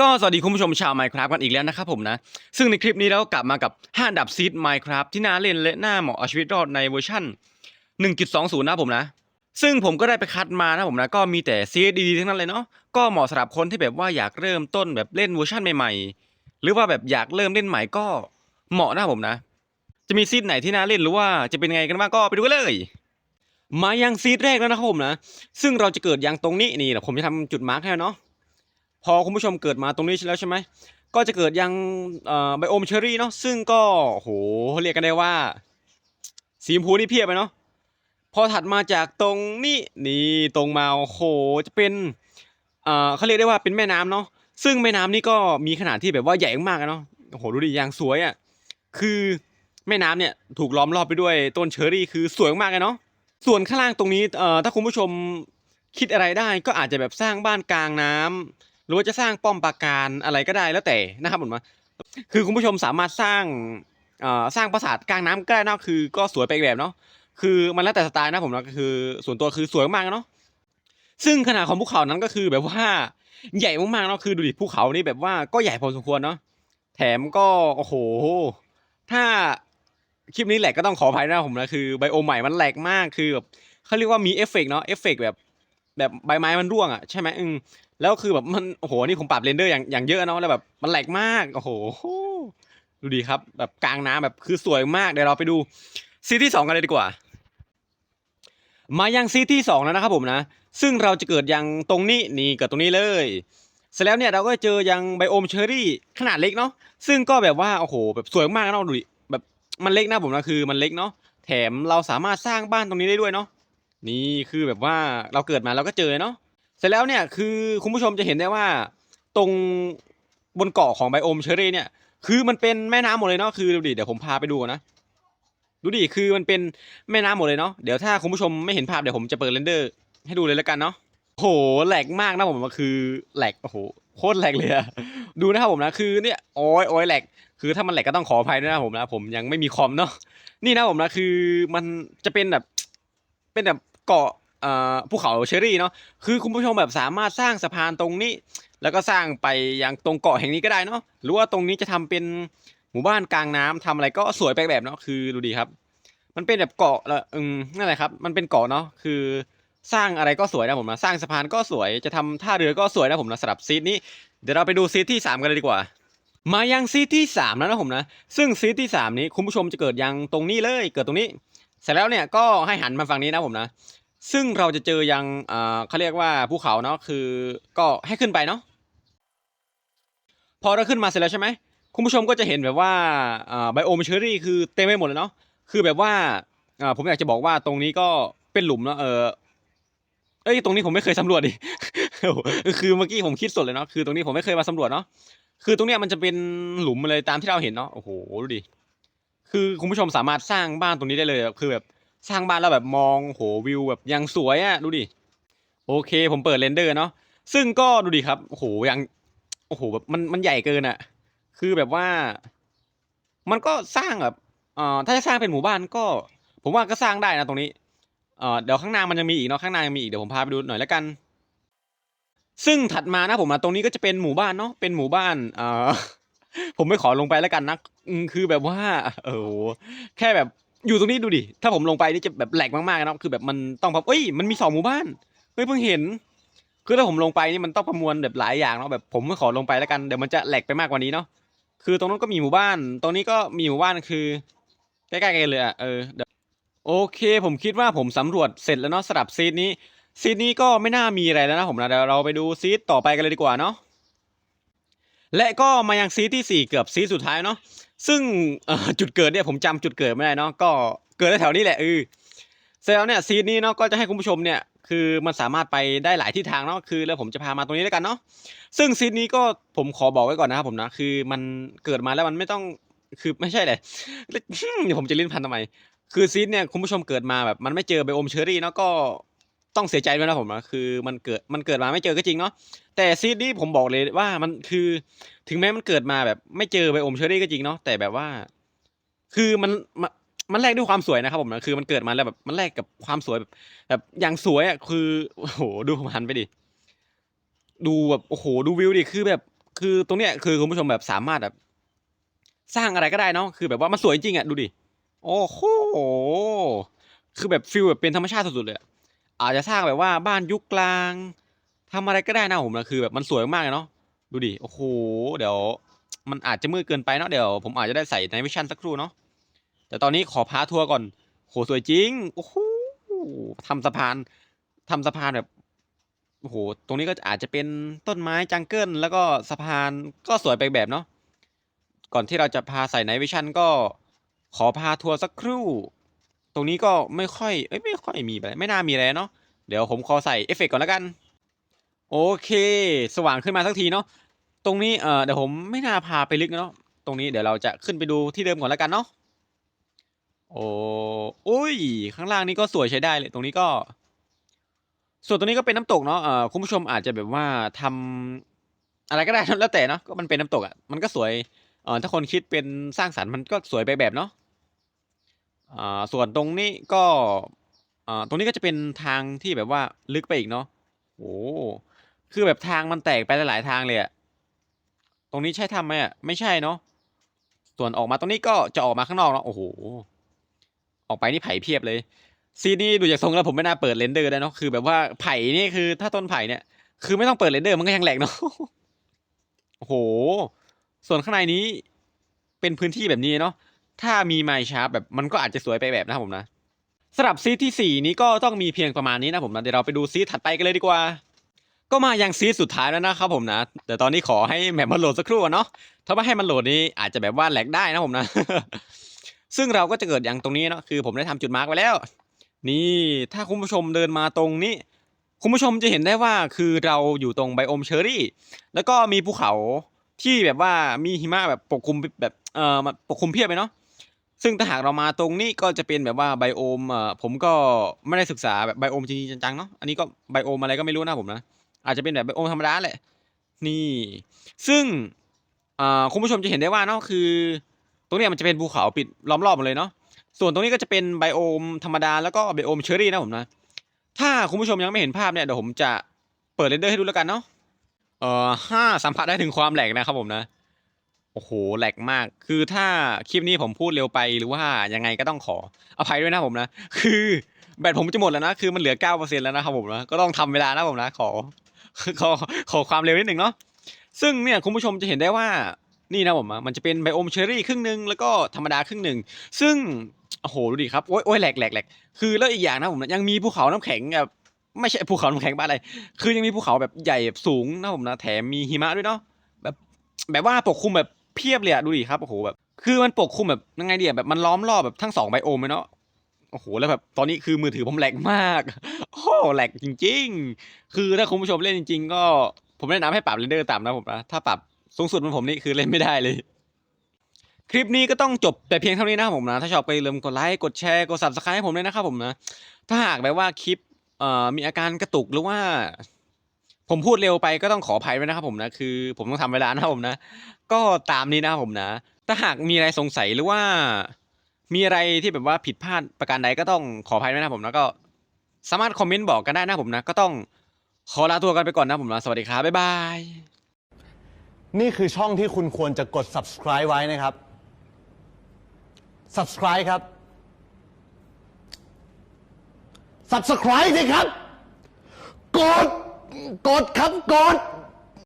ก็สวัสดีคุณผู้ชมชาว Minecraft กันอีกแล้วนะครับผมนะ ซึ่งในคลิปนี้เรากลับมากับ 5 อันดับซีด Minecraft ที่น่าเล่นและน่าเหมาะเอาชีวิตรอดในเวอร์ชัน1.20 นะผมนะ ซึ่งผมก็ได้ไปคัดมานะผมนะ ก็มีแต่ซีดดีๆทั้งนั้นเลยเนาะก็เหมาะสำหรับคนที่แบบว่าอยากเริ่มต้นแบบเล่นเวอร์ชันใหม่ๆ หรือว่าแบบอยากเริ่มเล่นใหม่ก็เหมาะนะผมนะ จะมีซีดไหนที่น่าเล่นหรือว่าจะเป็นไงกันบ้างก็ไปดูกันเลยมายังซีดแรกแล้วนะครับผมนะ ซึ่งเราจะเกิดยังตรงนี้นี่เดี๋ยวผมจะทำจุดมาร์คให้เนาะ พอคุณผู้ชมเกิดมาตรงนี้แล้วใช่ไหมก็จะเกิดยังไบโอมเชอรี่เนาะซึ่งก็โหเรียกกันได้ว่า สีชมพูนี่เพียบไปเนาะพอถัดมาจากตรงนี้นี่ตรงมาโอ้โหจะเป็นเขาเรียกได้ว่าเป็นแม่น้ำเนาะซึ่งแม่น้ำนี่ก็มีขนาดที่แบบว่าใหญ่มากเนาะโอ้โหดูดิอย่างสวยอะคือแม่น้ำเนี่ยถูกล้อมรอบไปด้วยต้นเชอรี่คือสวยมากเลยเนาะส่วนข้างล่างตรงนี้เอ่อถ้าคุณผู้ชมคิดอะไรได้ก็อาจจะแบบสร้างบ้านกลางน้ำ หรือว่าจะสร้างป้อมปราการอะไรก็ได้แล้วแต่นะครับผมว่าคือคุณผู้ชมสามารถสร้างสร้างปราสาทกลางน้ำก็ได้นอะคือ ก็สวยไปอีกแบบเนาะคือมันแล้วแต่สไตล์นะผมนะคือ ส่วนตัวคือสวยมากเนาะซึ่งขนาดของภูเขานั้นก็คือแบบว่าใหญ่มากๆเนาะคือดูดิภูเขานี่แบบว่าก็ใหญ่พอสมควรเนาะแถมก็โอ้โห ถ้าคลิปนี้แหลกก็ต้องขออภัยนะผมนะคือไบโอใหม่มันแหลกมากคือแบบเขาเรียกว่ามีเอฟเฟกต์เนาะเอฟเฟกต์แบบแบบใบไม้มันร่วงอะใช่ไหมอืม แล้วคือแบบมันโอ้โหนี่ผมปรับเรนเดอร์อย่างอย่างเยอะเนาะแล้วแบบมันแหลกมากโอ้โหดูดีครับ แบบกลางน้ำแบบคือสวยมากเดี๋ยวเราไปดูซีที่สองกันเลยดีกว่า มายังซีที่สองแล้วนะครับผมนะซึ่งเราจะเกิดยังตรงนี้นี่เกิดตรงนี้เลยเสร็จแล้วเนี่ยเราก็เจอยังไบโอมเชอรี่ขนาดเล็กเนาะซึ่งก็แบบว่าโอ้โหแบบสวยมากเนาะดูดิแบบมันเล็กนะผมนะคือมันเล็กเนาะแถมเราสามารถสร้างบ้านตรงนี้ได้ด้วยเนาะนี่คือแบบว่าเราเกิดมาเราก็เจอเนาะ เสร็จแล้วเนี่ยคือคุณผู้ชมจะเห็นได้ว่าตรงบนเกาะของไบโอมเชอรี่เนี่ยคือมันเป็นแม่น้ำหมดเลยเนาะคือดูดิเดี๋ยวผมพาไปดูก่อนนะดูดิคือมันเป็นแม่น้ำหมดเลยเนาะเดี๋ยวถ้าคุณผู้ชมไม่เห็นภาพเดี๋ยวผมจะเปิดเรนเดอร์ ให้ดูเลยแล้วกันเนาะโหแหลกมากนะผมมันคือแหลกโอ้โหโคตรแหลกเลยอะดูนะครับผมนะคือเนี่ยโอ้ยโอ้ยแหลกคือถ้ามันแหลกก็ต้องขออภัยด้วยนะผมนะผมยังไม่มีคอมเนาะนี่นะผมนะคือมันจะเป็นแบบเป็นแบบเกาะ ภูเขาเชอรี่เนาะคือคุณผู้ชมแบบสามารถสร้างสะพานตรงนี้ แล้วก็สร้างไปยังตรงเกาะแห่งนี้ก็ได้เนาะหรือว่าตรงนี้จะทำเป็นหมู่บ้านกลางน้ำทำอะไรก็สวยไปแบบเนาะคือดูดีครับ มันเป็นแบบเกาะละอืมนั่นแหละครับ มันเป็นเกาะเนาะคือสร้างอะไรก็สวยนะผมนะสร้างสะพานก็สวยจะทำท่าเรือก็สวยนะผมนะสำหรับซีดนี้เดี๋ยวเราไปดูซีดที่สามกันเลยดีกว่า มายังซีดที่สามแล้วนะผมนะ ซึ่งซีดที่สามนี้คุณผู้ชมจะเกิดยังตรงนี้เลยเกิดตรงนี้ เสร็จแล้วเนี่ยก็ให้หันมาฝั่งนี้นะผมนะ ซึ่งเราจะเจอยังเขาเรียกว่าภูเขาเนาะคือก็ให้ขึ้นไปเนาะพอเราขึ้นมาเสร็จแล้วใช่ไหมคุณผู้ชมก็จะเห็นแบบว่าไบโอมเชอรี่คือเต็มไปหมดเลยเนาะคือแบบว่าอ่าผมอยากจะบอกว่าตรงนี้ก็เป็นหลุมเนาะเออเอ้ยตรงนี้ผมไม่เคยสำรวจดิคือเมื่อกี้ผมคิดสดเลยเนาะคือตรงนี้ผมไม่เคยมาสำรวจเนาะคือตรงเนี้ยมันจะเป็นหลุมเลยตามที่เราเห็นเนาะโอ้โหดูดิคือคุณผู้ชมสามารถสร้างบ้านตรงนี้ได้เลยคือแบบ สร้างบ้านแล้วแบบมองโหวิวแบบยังสวยอะดูดิโอเค ผมเปิดเรนเดอร์เนาะซึ่งก็ดูดิครับโอ้โหยังโอ้โหแบบมันมันใหญ่เกินอะคือแบบว่า มันก็สร้างแบบเอ่อถ้าจะสร้างเป็นหมู่บ้านก็ ผมว่าก็สร้างได้นะตรงนี้เอ่อเดี๋ยวข้างหน้ามันยังมีอีกเนาะข้างหน้ายังมีอีกเดี๋ยวผมพาไปดูหน่อยแล้วกัน ซึ่งถัดมานะผมนะตรงนี้ก็จะเป็นหมู่บ้านเนาะเป็นหมู่บ้านเอ่อผมไม่ขอลงไปแล้วกันนะคือแบบว่าโอ้โหแค่แบบ อยู่ตรงนี้ดูดิ ถ้าผมลงไปนี่จะแบบแหลกมากๆนะคือแบบมันต้องแบบเอ้ย มันมีสองหมู่บ้าน เฮ้ยเพิ่งเห็น คือถ้าผมลงไปนี่มันต้องประมวลแบบหลายอย่างเนาะ แบบผมไม่ขอลงไปแล้วกัน เดี๋ยวมันจะแหลกไปมากกว่านี้เนาะ คือตรงนั้นก็มีหมู่บ้าน ตรงนี้ก็มีหมู่บ้านคือใกล้ๆกันเลยอะเออเดี๋ยวโอเค ผมคิดว่าผมสำรวจเสร็จแล้วเนาะสำหรับซีดนี้ ซีดนี้ก็ไม่น่ามีอะไรแล้วนะผมนะ เดี๋ยวเราไปดูซีดต่อไปกันเลยดีกว่าเนาะ และก็มายังซีดที่สี่เกือบซีดสุดท้ายเนาะ ซึ่งจุดเกิดเนี่ยผมจำจุดเกิดไม่ได้เนาะก็เกิดแถวๆนี้แหละเออเสร็จแล้วเนี่ยซีดนี้เนาะก็จะให้คุณผู้ชมเนี่ยคือมันสามารถไปได้หลายทิศทางเนาะคือแล้วผมจะพามาตรงนี้แล้วกันเนาะซึ่งซีดนี้ก็ผมขอบอกไว้ก่อนนะครับผมนะคือมันเกิดมาแล้วมันไม่ต้องคือไม่ใช่เลยเดี๋ยวผมจะลิ้นพันทำไม คือซีดเนี่ยคุณผู้ชมเกิดมาแบบมันไม่เจอไบโอมเชอรี่เนาะก็ ต้องเสียใจด้วยนะผมนะคือมันเกิดมันเกิดมาไม่เจอก็จริงเนาะแต่ซีดนี่ผมบอกเลยว่ามันคือถึงแม้มันเกิดมาแบบ ไม่เจอไบโอมเชอรี่ก็จริงเนาะแต่แบบว่า คือมันมันมันแลกด้วยความสวยนะครับผมนะคือมันเกิดมาแล้วแบบมันแลกกับความสวยแบบแบบอย่างสวยอะคือโอ้โหดูผมหันไปดิดูแบบโอ้โหดูวิวดิคือแบบ คือตรงเนี้ยคือคุณผู้ชมแบบสามารถแบบ สร้างอะไรก็ได้เนาะคือแบบว่ามันสวยจริงอะดูดิโอ้โหคือแบบฟิลแบบเป็นธรรมชาติสุดๆเลย อาจจะสร้างแบบว่าบ้านยุคกลางทำอะไรก็ได้นะผมนะคือแบบมันสวยมากเลยเนาะดูดิโอ้โหเดี๋ยว มันอาจจะมืดเกินไปเนาะเดี๋ยวผมอาจจะได้ใส่ในวิชั่นสักครู่เนาะแต่ตอนนี้ขอพาทัวร์ก่อนโหสวยจริงโอ้โหทำสะพานทำสะพานแบบโอ้โหตรงนี้ก็อาจจะเป็นต้นไม้จังเกิลแล้วก็สะพานก็สวยไปแบบเนาะก่อนที่เราจะพาใส่ในวิชั่นก็ขอพาทัวร์สักครู่ ตรงนี้ก็ไม่ค่อยเอ้ยไม่ค่อยมีอะไรไม่น่ามีอะไรเนาะเดี๋ยวผมขอใส่เอฟเฟกต์ก่อนแล้วกัน โอเค สว่างขึ้นมาสักทีเนาะตรงนี้เออเดี๋ยวผมไม่น่าพาไปลึกเนาะตรงนี้เดี๋ยวเราจะขึ้นไปดูที่เดิมก่อนแล้วกันเนาะโอ้โอ้ยข้างล่างนี้ก็สวยใช้ได้เลยตรงนี้ก็ ส่วนตรงนี้ก็เป็นน้ำตกเนาะเออคุณผู้ชมอาจจะแบบว่าทำอะไรก็ได้แล้วแต่เนาะก็มันเป็นน้ำตกอะมันก็สวยเออถ้าคนคิดเป็นสร้างสรรค์มันก็สวยไปแบบเนาะ อ่าส่วนตรงนี้ก็อ่าตรงนี้ก็จะเป็นทางที่แบบว่าลึกไปอีกเนาะโอ้คือแบบทางมันแตกไปหลายๆทางเลยอะตรงนี้ใช่ทำไหมอะไม่ใช่เนาะส่วนออกมาตรงนี้ก็จะออกมาข้างนอกเนาะโอ้โหออกไปนี่ไผ่เพียบเลยซีนนี่ดูจากทรงแล้วผมไม่น่าเปิดเรนเดอร์ได้เนาะคือแบบว่าไผ่นี่คือถ้าต้นไผ่เนี่ย คือไม่ต้องเปิดเรนเดอร์มันก็ยังแหลกเนาะโอ้โห ส่วนข้างในนี้เป็นพื้นที่แบบนี้เนาะ ถ้ามีไมค์ชาร์ปแบบมันก็อาจจะสวยไปแบบนะครับผมนะสำหรับซีที่สี่นี้ก็ต้องมีเพียงประมาณนี้นะผมนะเดี๋ยวเราไปดูซีทถัดไปกันเลยดีกว่า ก็มายังซีทสุดท้ายแล้วนะครับผมนะแต่ตอนนี้ขอให้แมปมันโหลดสักครู่เนาะถ้าไม่ให้มันโหลดนี้อาจจะแบบว่าแหลกได้นะผมนะ ซึ่งเราก็จะเกิดอย่างตรงนี้เนาะคือผมได้ทำจุดมาร์กไว้แล้ว นี่ถ้าคุณผู้ชมเดินมาตรงนี้ คุณผู้ชมจะเห็นได้ว่าคือเราอยู่ตรงไบโอมเชอรี่ แล้วก็มีภูเขาที่แบบว่ามีหิมะแบบปกคลุมแบบเอ่อมาปกคลุมเพียบเลยเนาะ ซึ่งถ้าหากเรามาตรงนี้ก็จะเป็นแบบว่าไบโอมเอ่อผมก็ไม่ได้ศึกษาแบบไบโอมจริงๆจังๆเนาะอันนี้ก็ไบโอมอะไรก็ไม่รู้นะผมนะ อาจจะเป็นแบบไบโอมธรรมดาแหละ นี่ ซึ่งอ่าคุณผู้ชมจะเห็นได้ว่าเนาะคือ ตรงเนี้ยมันจะเป็นภูเขาปิดล้อมรอบหมดเลยเนาะส่วนตรงนี้ก็จะเป็นไบโอมธรรมดาแล้วก็ไบโอมเชอรี่นะผมนะ ถ้าคุณผู้ชมยังไม่เห็นภาพเนี่ยเดี๋ยวผมจะเปิดเรนเดอร์ให้ดูแล้วกันเนาะเอ่อห้าสัมผัสได้ถึงความแหลกนะครับผมนะ โอ้โหแหลกมาก คือถ้าคลิปนี้ผมพูดเร็วไปหรือว่ายังไงก็ต้องขออภัยด้วยนะผมนะ คือแบตผมจะหมดแล้วนะ คือมันเหลือเก้าเปอร์เซ็นแล้วนะครับผมนะ ก็ต้องทำเวลานะผมนะ ขอ ขอ ขอความเร็วนิดหนึ่งเนาะ ซึ่งเนี่ยคุณผู้ชมจะเห็นได้ว่า นี่นะผมอะมันจะเป็นไบโอมเชอรี่ครึ่งหนึ่งแล้วก็ธรรมดาครึ่งหนึ่ง ซึ่ง โอ้โห ดูดิครับ โอ้ยแหลกแหลกแหลกคือแล้วอีกอย่างนะผมนะยังมีภูเขาน้ำแข็งแบบไม่ใช่ภูเขาน้ำแข็งบ้านอะไร คือยังมีภูเขาแบบใหญ่แบบสูงนะผมนะ แถมมีหิมะด้วยเนาะ แบบ แบบว่าปกคลุมแบบ เพียบเลยอะดูดิครับโอ้โหแบบคือมันปกคลุมแบบยังไงเดียแบบมันล้อมรอบแบบทั้งสองไบโอมเลยเนาะโอ้โหแล้วแบบตอนนี้คือมือถือผมแหลกมากโอ้แหลกจริง ๆ คือถ้าคุณผู้ชมเล่นจริง ๆ ก็ผมแนะนำให้ปรับเรนเดอร์ต่ำนะผมนะถ้าปรับสูงสุดเหมันผมนี่คือเล่นไม่ได้เลย คลิปนี้ก็ต้องจบแต่เพียงเท่านี้นะครับผมนะ ถ้าชอบไปลืมกดไลค์กดแชร์กด subscribe ให้ผมด้วยนะครับผมนะ ถ้าหากแบบว่าคลิปเอ่อมีอาการกระตุกหรือว่า ผมพูดเร็วไปก็ต้องขออภัยด้วยนะครับผมนะคือ ผมต้องทำเวลานะครับผมนะ ก็ตามนี้นะครับผมนะ ถ้าหากมีอะไรสงสัยหรือว่า มีอะไรที่แบบว่าผิดพลาดประการใดก็ต้องขออภัยด้วยนะครับผมนะก็ สามารถคอมเมนต์บอกกันได้นะครับผมนะ ก็ต้องขอลาตัวกันไปก่อนนะผมนะสวัสดีครับบ๊ายบายนี่คือช่องที่คุณควรจะกด subscribe ไว้นะครับ subscribe ครับ subscribe สิครับ กด กดครับกด